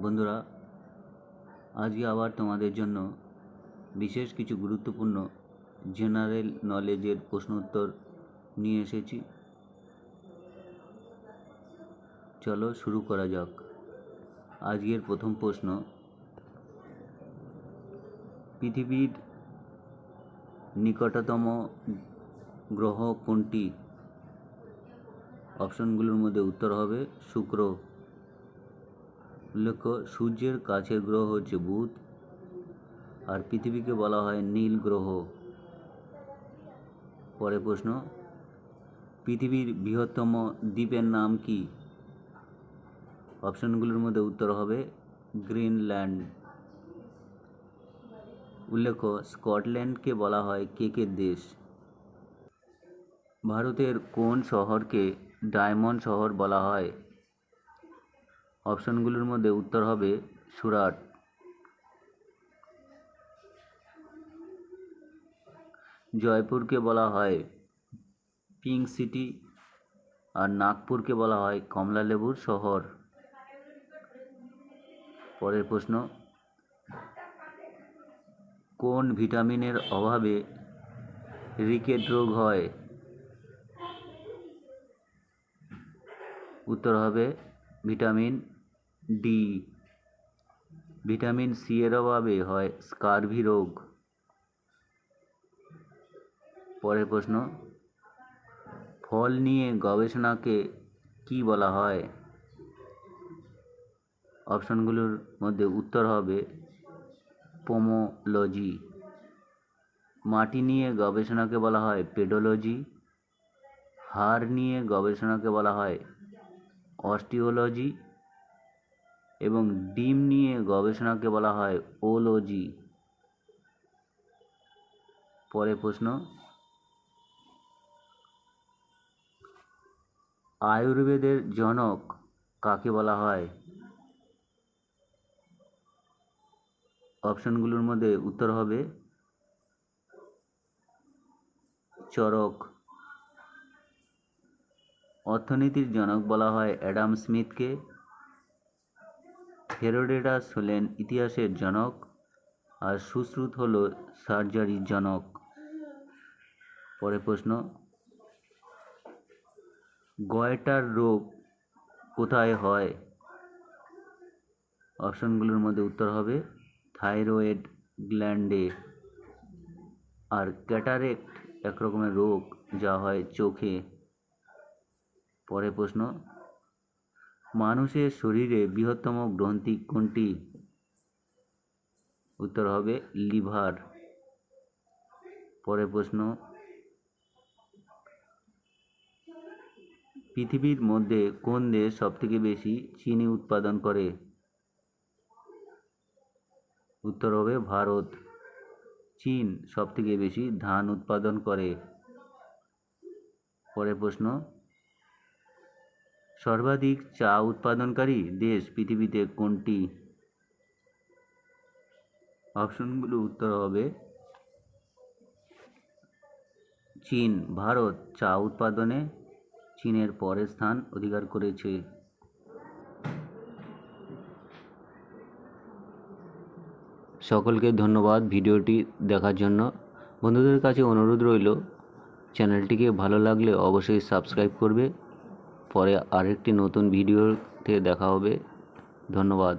বন্ধুরা, আজকে আবার তোমাদের জন্য বিশেষ কিছু গুরুত্বপূর্ণ জেনারেল নলেজের প্রশ্ন উত্তর নিয়ে এসেছি। চলো শুরু করা যাক। আজকের প্রথম প্রশ্ন, পৃথিবীর নিকটতম গ্রহ কোনটি? অপশনগুলোর মধ্যে উত্তর হবে শুক্র। উল্লেখ্য, সূর্যের কাছের গ্রহ হচ্ছে বুধ, আর পৃথিবীকে বলা হয় নীল গ্রহ। পরের প্রশ্ন, পৃথিবীর বৃহত্তম দ্বীপের নাম কি? অপশনগুলোর মধ্যে উত্তর হবে গ্রিনল্যান্ড। উল্লেখ্য, স্কটল্যান্ডকে বলা হয় কেকের দেশ। ভারতের কোন শহরকে ডায়মন্ড শহর বলা হয়? অপশনগুলোর মধ্যে উত্তর হবে সুরাট। জয়পুরকে বলা হয় পিঙ্ক সিটি আর নাগপুরকে বলা হয় কমলা লেবুর শহর। পরের প্রশ্ন, কোন ভিটামিনের অভাবে রিকেট রোগ হয়? উত্তর হবে ভিটামিন ডি ভিটামিন সি এর অভাবে হয় স্কারভি রোগ। পরের প্রশ্ন, ফল নিয়ে গবেষণাকে কি বলা হয়? অপশনগুলোর মধ্যে উত্তর হবে, পোমোলজি। মাটি নিয়ে গবেষণাকে বলা হয় পেডোলজি, হাড় নিয়ে গবেষণাকে বলা হয় অস্টিওলজি এবং ডিম নিয়ে গবেষণাকে বলা হয় ওলজি। পরে প্রশ্ন, আয়ুর্বেদের জনক কাকে বলা হয়? অপশনগুলোর মধ্যে উত্তর হবে, চরক। অর্থনীতির জনক বলা হয় অ্যাডাম স্মিথকে। হেরোডেটাস হলেন ইতিহাসের জনক আর সুশ্রুত হল সার্জারির জনক। পরে প্রশ্ন, গয়টার রোগ কোথায় হয়? অপশনগুলোর মধ্যে উত্তর হবে, থাইরয়েড গ্ল্যান্ডে। আর ক্যাটারেক্ট এক রকমের রোগ যা হয় চোখে। পরে প্রশ্ন মানুষের শরীরে বৃহত্তম গ্রন্থি কোনটি? উত্তর হবে লিভার। পরে প্রশ্ন, পৃথিবীর মধ্যে কোন দেশ সবথেকে বেশি চিনি উৎপাদন করে? উত্তর হবে ভারত। চীন সবথেকে বেশি ধান উৎপাদন করে। পরের প্রশ্ন সর্বাধিক চা উৎপাদনকারী দেশ পৃথিবীতে কোনটি? অপশনগুলো উত্তর হবে চীন। ভারত চা উৎপাদনে চীনের পরের স্থান অধিকার করেছে। সকলকে ধন্যবাদ ভিডিওটি দেখার জন্য। বন্ধুদের কাছে অনুরোধ রইল, চ্যানেলটিকে ভালো লাগলে অবশ্যই সাবস্ক্রাইব করবে। পরে আরেকটি নতুন ভিডিওতে দেখা হবে। ধন্যবাদ।